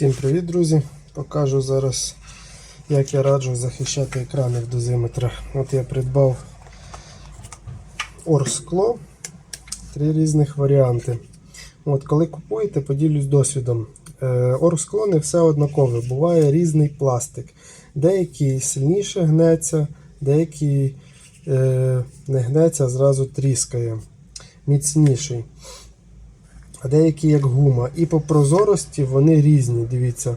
Всім привіт, друзі! Покажу зараз, як я раджу захищати екрани в дозиметрах. От я придбав орскло, три різних варіанти. От, коли купуєте, поділюсь досвідом. Е, Орскло не все однакове, буває різний пластик. Деякий сильніше гнеться, деякий е, не гнеться, а зразу тріскає. Міцніший а деякі як гума. І по прозорості вони різні. Дивіться,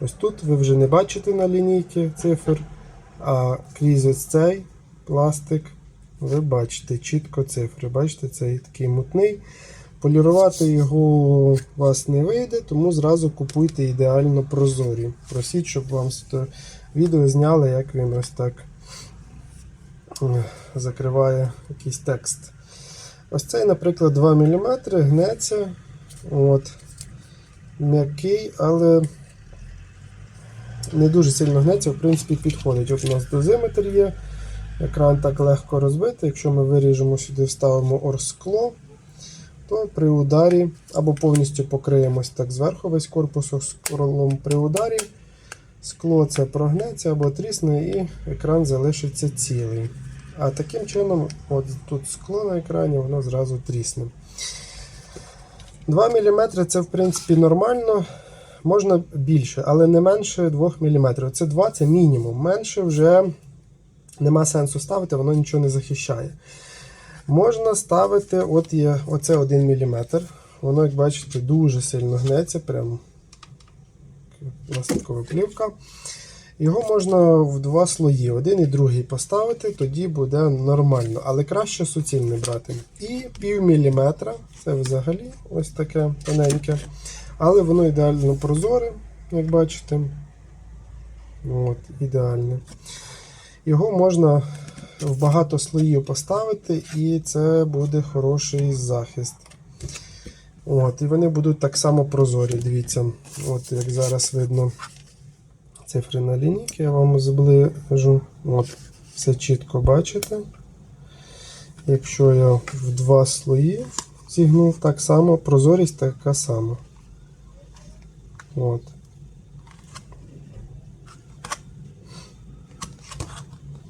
ось тут ви вже не бачите на лінійці цифр, а крізь ось цей пластик ви бачите чітко цифри. Бачите, цей такий мутний. Полірувати його у вас не вийде, тому зразу купуйте ідеально прозорі. Просіть, щоб вам відео зняли, як він ось так е, закриває якийсь текст. Ось цей, наприклад, 2 мм гнеться. От. М'який, але не дуже сильно гнеться, в принципі, підходить. От у нас дозиметр є. Екран так легко розбитий. Якщо ми виріжемо сюди, вставимо орскло, то при ударі або повністю покриємось так зверху весь корпус орсклом при ударі. Скло це прогнеться або трісне, і екран залишиться цілий. А таким чином, от тут скло на екрані, воно зразу трісне. 2 мм це в принципі нормально. Можна більше, але не менше 2 мм. Це 2 це мінімум. Менше вже нема сенсу ставити, воно нічого не захищає. Можна ставити, от є оце 1 мм. Воно, як бачите, дуже сильно гнеться, прям пластикова плівка. Його можна в два слої, один і другий поставити, тоді буде нормально. Але краще суцільне брати. І пів міліметра, це взагалі ось таке тоненьке. Але воно ідеально прозоре, як бачите. От, ідеальне. Його можна в багато слоїв поставити, і це буде хороший захист. От, І вони будуть так само прозорі. Дивіться, от як зараз видно цифри на лінійки, я вам зближу. От, все чітко бачите. Якщо я в два слої зігнув, так само, прозорість така сама. От.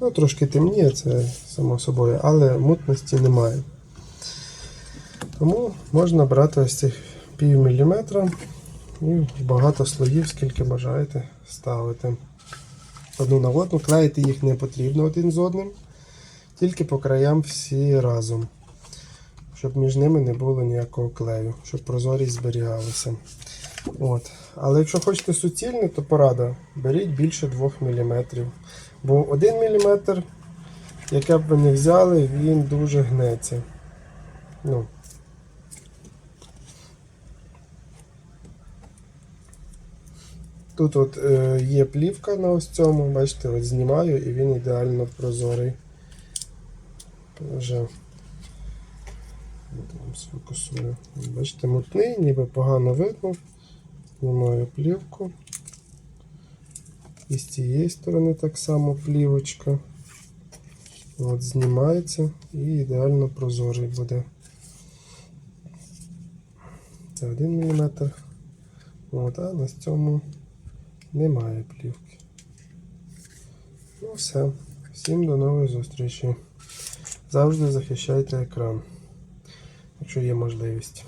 Ну, трошки темніє, це само собою, але мутності немає. Тому можна брати ось цих пів міліметра і багато слоїв, скільки бажаєте ставити. Одну на одну, клеїти їх не потрібно один з одним, тільки по краям всі разом, щоб між ними не було ніякого клею, щоб прозорість зберігалася. От. Але якщо хочете суцільне, то порада, беріть більше 2 мм. Бо 1 мм, яке б ви не взяли, він дуже гнеться. Ну, Тут от е, є плівка на ось цьому, бачите, от знімаю і він ідеально прозорий. Вже сфокусую. Бачите, мутний, ніби погано видно. Знімаю плівку. І з цієї сторони так само плівочка. От Знімається і ідеально прозорий буде. Це 1 мм. От, а на цьому немає плівки. Ну все. Всім до нової зустрічі. Завжди захищайте екран, якщо є можливість.